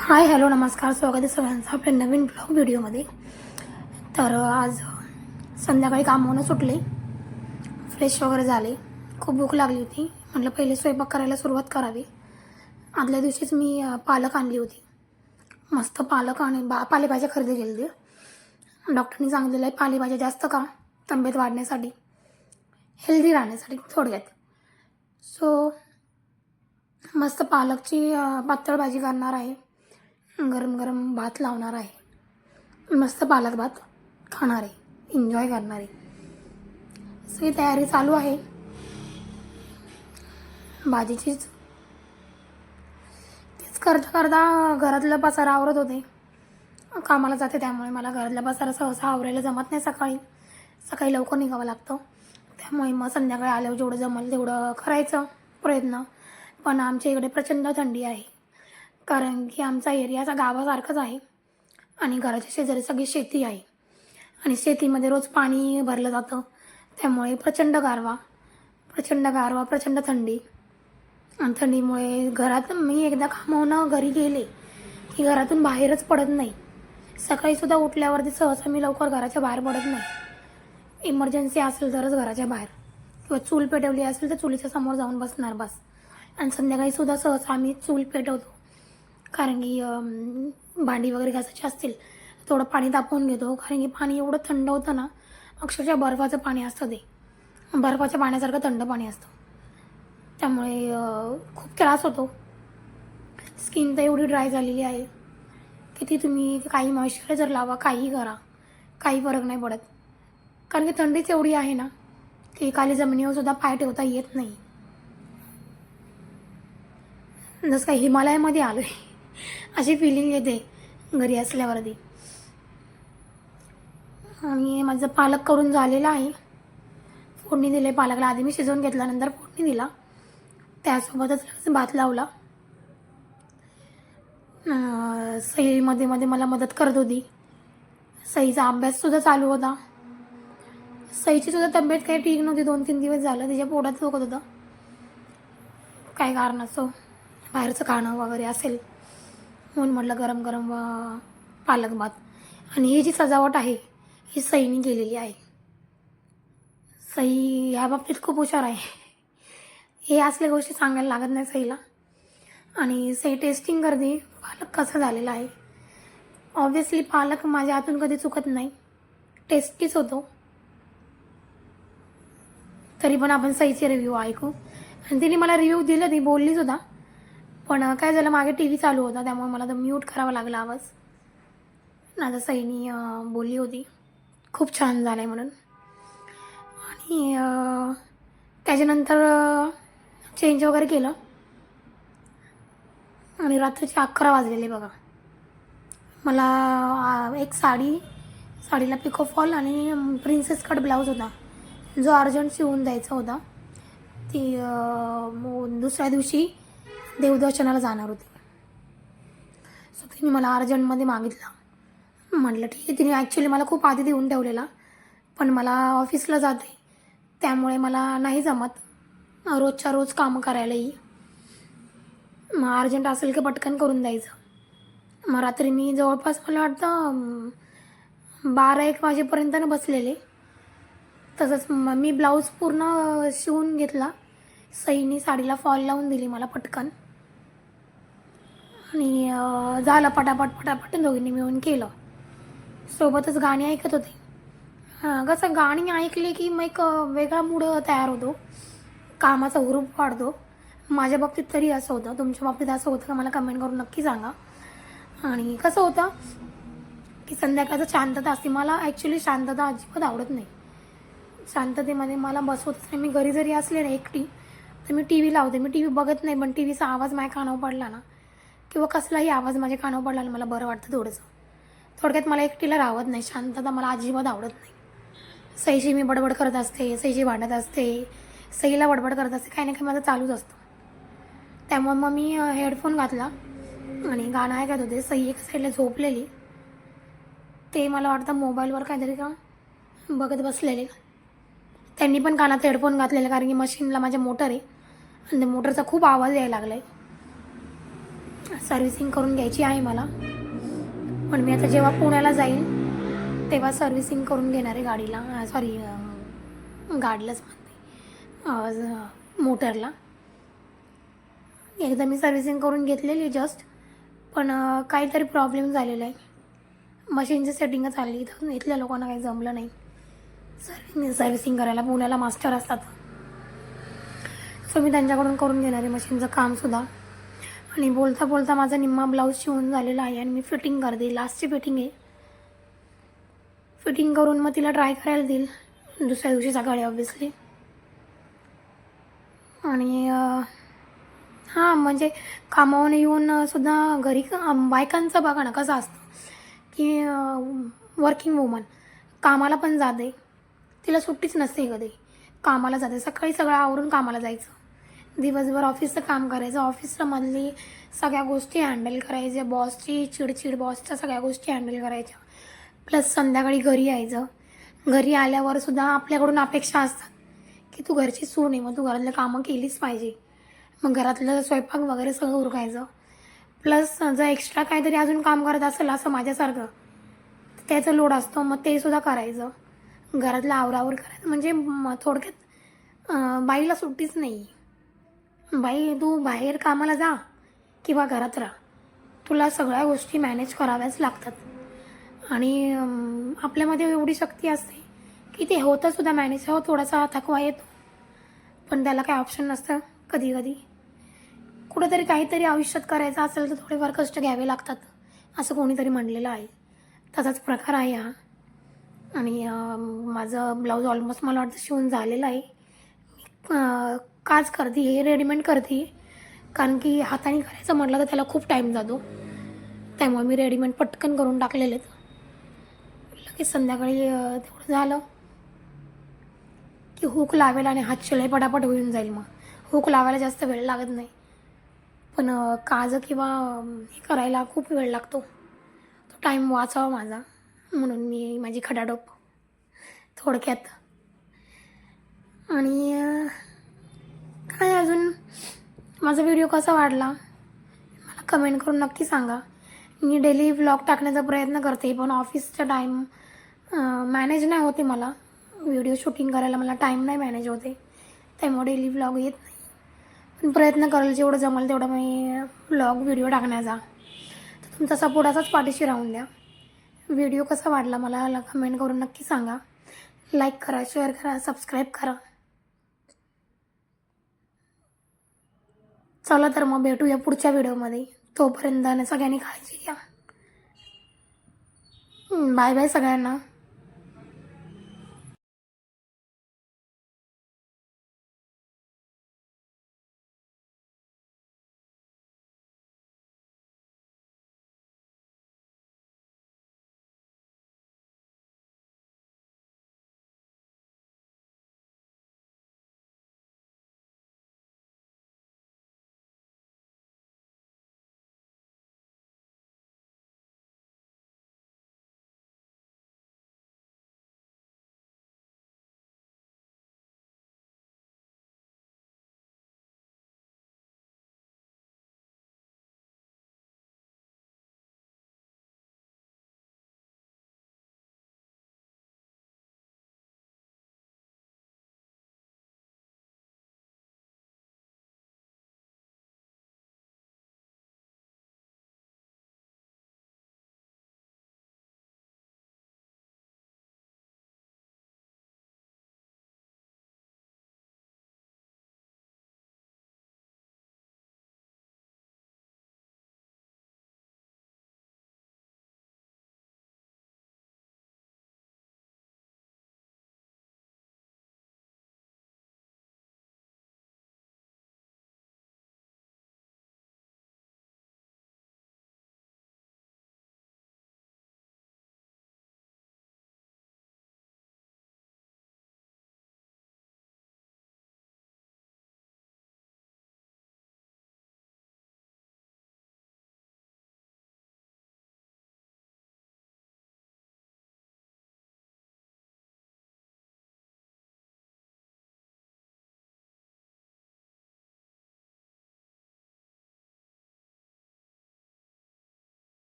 Hi hello नमस्कार स्वागत आहे सगळ्यांचं आपल्या नवीन ब्लॉग व्हिडिओमध्ये तर आज संध्याकाळी कामावून सुटले. फ्रेश वगैरे झाले. खूप भूक लागली होती. म्हटलं पहिले स्वयंपाक करायला सुरुवात करावी. आदल्या दिवशीच मी पालक आणली होती. मस्त पालक आणि बा पालेभाज्या खरेदी केली होती डॉक्टरनी सांगितलेलं आहे पालेभाज्या जास्त का तब्येत वाढण्यासाठी. हेल्दी राहण्यासाठी थोडक्यात. सो मस्त पालकची पातळ भाजी करणार आहे. गरम गरम भात लावणार आहे. मस्त पालक भात खाणार आहे. एन्जॉय करणार आहे. सगळी तयारी चालू आहे. भाजीचीच. तेच करता करता घरातलं पसारा आवरत होते. कामाला जाते त्यामुळे मला घरातला पसारा सहसा आवरायला जमत नाही सकाळी. सकाळी लवकर निघावं लागतं. त्यामुळे मग संध्याकाळी आल्यावर जेवढं जमल तेवढं करायचं प्रयत्न. पण आमच्या इकडे प्रचंड थंडी आहे. कारण की आमचा एरिया असा गावासारखाच आहे आणि घराच्या शेजारी सगळी शेती आहे. आणि शेतीमध्ये रोज पाणी भरलं जातं. त्यामुळे प्रचंड गारवा प्रचंड गारवा प्रचंड थंडी. आणि थंडीमुळे घरात मी एकदा कामावून घरी गेले की घरातून बाहेरच पडत नाही. सकाळीसुद्धा उठल्यावरती सहसा मी लवकर घराच्या बाहेर पडत नाही. इमर्जन्सी असेल तरच घराच्या बाहेर. किंवा चूल पेटवली असेल तर चुलीच्या समोर जाऊन बसणार बस. आणि संध्याकाळीसुद्धा सहसा आम्ही चूल पेटवतो. कारण की भांडी वगैरे घासायची असतील थोडं पाणी तापवून घेतो. कारण की पाणी एवढं थंड होतं ना अक्षरशः बर्फाचं पाणी असतं ते. बर्फाच्या पाण्यासारखं थंड पाणी असतं. त्यामुळे खूप त्रास होतो. स्किन तर एवढी ड्राय झालेली आहे. की ती तुम्ही काही मॉइश्चरायझर लावा काही करा. काही फरक नाही पडत. कारण की थंडीच एवढी आहे ना की खाली जमिनीवर सुद्धा पाय ठेवता येत नाही. जसं काही हिमालयामध्ये आलो आहे अशी फिलिंग येते. घरी असल्यावरती आणि माझं पालक करून झालेलं आहे. फोडणी दिले पालकला. आधी मी शिजवून घेतल्यानंतर फोडणी दिला. त्यासोबतच भात लावला. अं, सई मध्ये मध्ये मला मदत करत होती. सईचा अभ्याससुद्धा चालू होता. सईची सुद्धा तब्येत काही ठीक नव्हती. दोन तीन दिवस झालं. तिच्या पोटात दुखत होतं. काय कारण असो बाहेरचं खाणं वगैरे असेल. म्हणून म्हटलं गरम गरम पालक भात. आणि ही जी सजावट आहे ही सईनी केलेली आहे. सई ह्या बाबतीत खूप हुशार आहे. हे असल्या गोष्टी सांगायला लागत नाही सईला. आणि सई टेस्टिंग करते पालक कसं झालेला आहे. ऑब्विसली पालक माझ्या हातून कधी चुकत नाही. टेस्टीच होतो. तरी पण आपण सईचे रिव्ह्यू ऐकू. आणि तिने मला रिव्ह्यू दिलं ती बोलली सुद्धा. पण काय झालं मागे टी व्ही चालू होता त्यामुळे मला तर म्यूट करावा लागला आवाज. माझा सईनी बोलली होती. खूप छान झालं आहे म्हणून. आणि त्याच्यानंतर चेंज वगैरे केलं. आणि रात्रीचे अकरा वाजलेले बघा. मला एक साडी साडीला पिको फॉल आणि प्रिन्सेस कट ब्लाऊज होता. जो अर्जंट शिवून द्यायचा होता. ती दुसऱ्या दिवशी देवदर्शनाला जाणार होती. सो तिने मला अर्जंटमध्ये मागितलं. म्हटलं ठीक आहे. तिने ॲक्च्युली मला खूप आधी देऊन ठेवलेला. पण मला ऑफिसला जाते. त्यामुळे मला नाही जमत. रोजच्या रोज कामं करायलाही. मग अर्जंट असेल की पटकन करून द्यायचं. मग रात्री मी जवळपास मला वाटतं बारा एक वाजेपर्यंत ना बसलेले. तसंच मग मी ब्लाऊज पूर्ण शिवून घेतला. सईनी साडीला फॉल लावून दिली मला पटकन. आणि झालं पटापट पटापट दोघींनी मिळून केलं. सोबतच गाणी ऐकत होते. हां कसं गाणी ऐकली की मग एक वेगळा मूड तयार होतो. कामाचा हुरूप वाढतो. माझ्या बाबतीत तरी असं होतं. तुमच्या बाबतीत असं होतं का मला कमेंट करून नक्की सांगा. आणि कसं होतं की संध्याकाळचं शांतता असते. मला ॲक्च्युली शांतता अजिबात आवडत नाही. शांततेमध्ये मला बसवतच नाही मी घरी जरी असले ना एकटी तर मी टी व्ही लावते. मी टी व्ही बघत नाही पण टी व्हीचा आवाज माझ्या कानावर पडला ना किंवा कसलाही आवाज माझ्या कानावर पडला मला बरं वाटतं थोडंसं थोडक्यात मला एकटीला राहत नाही शांतता मला अजिबात आवडत नाही. सईशी मी बडबड करत असते सईशी भांडत असते सईला बडबड करत असते काही ना काही माझं चालूच असतं. त्यामुळे मग मी हेडफोन घातला आणि गाणं ऐकत होते. सई एका साईडला झोपलेली. ते मला वाटतं मोबाईलवर काहीतरी का बघत बसलेले. त्यांनी पण कानात हेडफोन घातलेले कारण की मशीनला माझ्या मोटर आहे. आणि मोटरचा खूप आवाज यायला लागला आहे सर्व्हिसिंग करून घ्यायची आहे मला. पण मी आता जेव्हा पुण्याला जाईल तेव्हा सर्व्हिसिंग करून घेणार आहे गाडीला. सॉरी गाडीलाच म्हणते. मोटरला. एकदा मी सर्व्हिसिंग करून घेतलेली जस्ट पण काहीतरी प्रॉब्लेम झालेला आहे. मशीनची सेटिंगच आली तर इथल्या लोकांना काही जमलं नाही. सर्व्हिसिंग सर्व्हिसिंग करायला पुण्याला मास्टर असतात. सो मी त्यांच्याकडून करून घेणार आहे मशीनचं कामसुद्धा आणि बोलता बोलता माझा निम्मा ब्लाऊज शिवून झालेला आहे आणि मी फिटिंग करते. लास्टची फिटिंग आहे. फिटिंग करून मग तिला ट्राय करायला देईल. दुसऱ्या दिवशी सकाळी ऑब्विसली आणि हां म्हणजे कामावून येऊन सुद्धा घरी बायकांचं बघा ना कसं असतं. की वर्किंग वुमन कामाला पण जाते. तिला सुट्टीच नसते कधी. कामाला जाते. सकाळी सगळं आवरून कामाला जायचं. दिवसभर ऑफिसचं काम करायचं. ऑफिसमधली सगळ्या गोष्टी हँडल करायच्या. बॉसची चिडचिड बॉसच्या सगळ्या गोष्टी हँडल करायच्या. प्लस संध्याकाळी घरी यायचं. घरी आल्यावर सुद्धा आपल्याकडून अपेक्षा असतात की तू घरची सून आहे मग तू घरातलं कामं केलीच पाहिजे. मग घरातलं स्वयंपाक वगैरे सगळं उरकायचं. प्लस जर एक्स्ट्रा काहीतरी अजून काम करत असेल असं माझ्यासारखं त्याचं लोड असतो मग ते सुद्धा करायचं. घरातलं आवरावर करायचं. म्हणजे थोडक्यात बाईला सुट्टीच नाही बाई तू बाहेर कामाला जा किंवा घरात राहा. तुला सगळ्या गोष्टी मॅनेज कराव्याच लागतात. आणि आपल्यामध्ये एवढी शक्ती असते की ते होतं सुद्धा मॅनेज हो थोडासा थकवा येतो. पण त्याला काही ऑप्शन नसतं कधी कधी. कुठेतरी काहीतरी आयुष्यात करायचं असेल तर थोडेफार कष्ट घ्यावे लागतात. असं कोणीतरी म्हणलेलं आहे. तसाच प्रकार आहे हा. आणि माझं ब्लाऊज ऑलमोस्ट मला वाटतं शिवून झालेलं आहे. काच करते हे रेडीमेड करते. कारण की हाताने करायचं म्हटलं तर त्याला खूप टाईम जातो. त्यामुळे मी रेडीमेड पटकन करून टाकलेले आहेत. लगेच संध्याकाळी तेवढं झालं की हुक लावेल आणि हात शिलाई पटापट होऊन जाईल मग. हुक लावायला जास्त वेळ लागत नाही. पण काज किंवा हे करायला खूप वेळ लागतो. तो टाईम वाचावा माझा. म्हणून मी माझी खडाडोप थोडक्यात. आणि आणि अजून. माझा व्हिडिओ कसा वाढला? मला कमेंट करून नक्की सांगा. मी डेली व्लॉग टाकण्याचा प्रयत्न करते पण ऑफिसचा टाईम मॅनेज नाही होते मला. व्हिडिओ शूटिंग करायला मला टाईम नाही मॅनेज होते. त्यामुळे डेली व्लॉग येत नाही. पण प्रयत्न करेल जेवढं जमेल तेवढं मी व्लॉग व्हिडिओ टाकण्याचा. तर तुमचा सपोर्ट असाच पाठीशी राहून द्या. व्हिडिओ कसा वाटला मला कमेंट करून नक्की सांगा. लाईक करा शेअर करा सबस्क्राईब करा. चला तर मग भेटूया पुढच्या व्हिडिओमध्ये. तोपर्यंत सगळ्यांनी काळजी घ्या. बाय बाय सगळ्यांना.